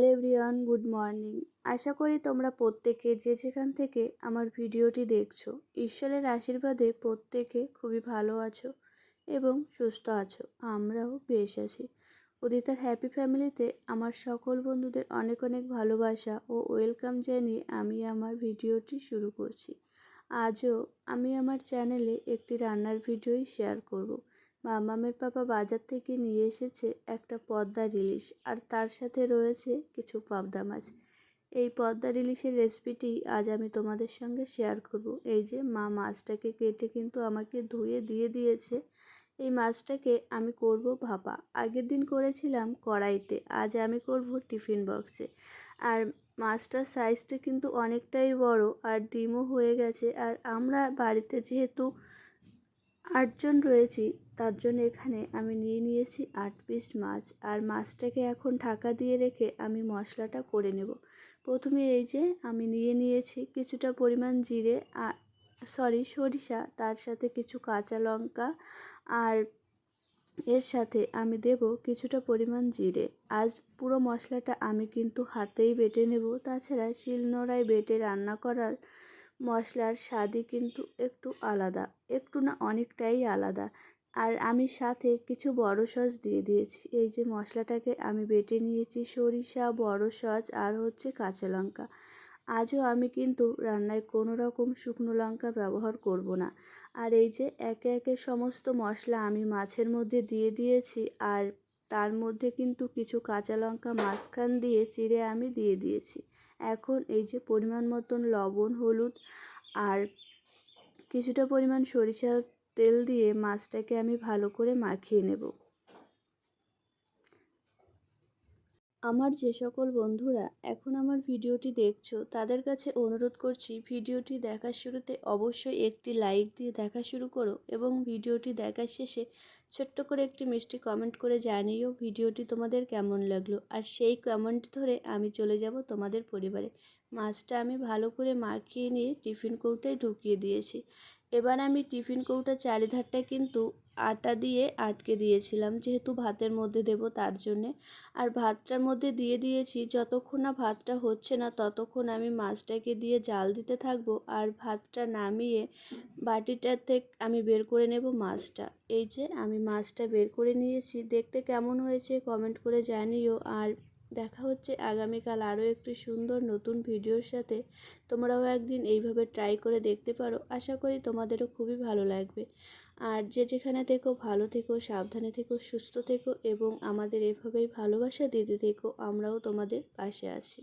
Hello everyone, good morning. আশা করি তোমরা প্রত্যেকে যে যেখান থেকে আমার ভিডিওটি দেখছ, ঈশ্বরের আশীর্বাদে প্রত্যেকে খুবই ভালো আছো এবং সুস্থ আছো। আমরাও বেশ আছি। উদিতার হ্যাপি ফ্যামিলিতে আমার সকল বন্ধুদের অনেক অনেক ভালোবাসা ও ওয়েলকাম জানিয়ে আমি আমার ভিডিওটি শুরু করছি। আজও আমি আমার চ্যানেলে একটি রান্নার ভিডিওই শেয়ার করব। মামামের পাপা বাজার থেকে নিয়ে এসেছে একটা পদ্মা ইলিশ আর তার সাথে রয়েছে কিছু পাবদা মাছ। এই পদ্মা ইলিশের রেসিপিটি আজ আমি তোমাদের সঙ্গে শেয়ার করব। এই যে মা মাছটাকে কেটে কিন্তু আমাকে ধুয়ে দিয়ে দিয়েছে। এই মাছটাকে আমি করব ভাপা। আগের দিন করেছিলাম কড়াইতে, আজ আমি করব টিফিন বক্সে আর মাছটার সাইজটা কিন্তু অনেকটাই বড় আর ডিমও হয়ে গেছে। আর আমরা বাড়িতে যেহেতু আটজন রয়েছি, তার জন্য এখানে আমি নিয়ে নিয়েছি আট পিস মাছ। আর মাছটাকে এখন ঢাকা দিয়ে রেখে আমি মশলাটা করে নেব। প্রথমে এই যে আমি নিয়ে নিয়েছি কিছুটা পরিমাণ জিরে সরি সরিষা, তার সাথে কিছু কাঁচা লঙ্কা আর এর সাথে আমি দেব কিছুটা পরিমাণ জিরে। আজ পুরো মশলাটা আমি কিন্তু হাতেই বেটে নেব। তাছাড়া শিলনোড়ায় বেটে রান্না করার মশলার স্বাদই কিন্তু একটু আলাদা, একটু না অনেকটাই আলাদা। আর আমি সাথে কিছু বড় সস দিয়ে দিয়েছি। এই যে মশলাটাকে আমি বেটে নিয়েছি, সরিষা, বড় সস আর হচ্ছে কাঁচা লঙ্কা। আজও আমি কিন্তু রান্নায় কোনো রকম শুকনো লঙ্কা ব্যবহার করব না। আর এই যে একে একে সমস্ত মশলা আমি মাছের মধ্যে দিয়ে দিয়েছি আর তার মধ্যে কিন্তু কিছু কাঁচা লঙ্কা মাঝখান দিয়ে চিড়ে আমি দিয়ে দিয়েছি। এখন এই যে পরিমাণ মতন লবণ, হলুদ আর কিছুটা পরিমাণ সরিষার তেল দিয়ে মাছটাকে আমি ভালো করে মাখিয়ে নেব। আমার যে সকল বন্ধুরা এখন আমার ভিডিওটি দেখছ, তাদের কাছে অনুরোধ করছি ভিডিওটি দেখার শুরুতে অবশ্যই একটি লাইক দিয়ে দেখা শুরু করো এবং ভিডিওটি দেখার শেষে ছোট্ট করে একটি মিষ্টি কমেন্ট করে জানিও ভিডিওটি তোমাদের কেমন লাগল। আর সেই কমেন্ট ধরে আমি চলে যাব তোমাদের পরিবারে। মাছটা আমি ভালো করে মাখিয়ে নিয়ে টিফিন কৌটায় ঢুকিয়ে দিয়েছি। এবার আমি টিফিন কৌটার চারিধারটা কিন্তু আটা দিয়ে আটকে দিয়েছিলাম, যেহেতু ভাতের মধ্যে দেব তার জন্যে। আর ভাতটার মধ্যে দিয়ে দিয়েছি, যতক্ষণ না ভাতটা হচ্ছে না ততক্ষণ আমি মাছটাকে দিয়ে জাল দিতে থাকব। আর ভাতটা নামিয়ে বাটিটাতে আমি বের করে নেব মাছটা। এই যে আমি মাছটা বের করে নিয়েছি, দেখতে কেমন হয়েছে কমেন্ট করে জানিও। আর দেখা হচ্ছে আগামীকাল আরও একটি সুন্দর নতুন ভিডিওর সাথে। তোমরাও একদিন এইভাবে ট্রাই করে দেখতে পারো। আশা করি তোমাদেরও খুবই ভালো লাগবে। আর যে যেখানে থেকো, ভালো থেকো, সাবধানে থেকো, সুস্থ থেকো এবং আমাদের এভাবেই ভালোবাসা দিতে থেকো, আমরাও তোমাদের পাশে আছি।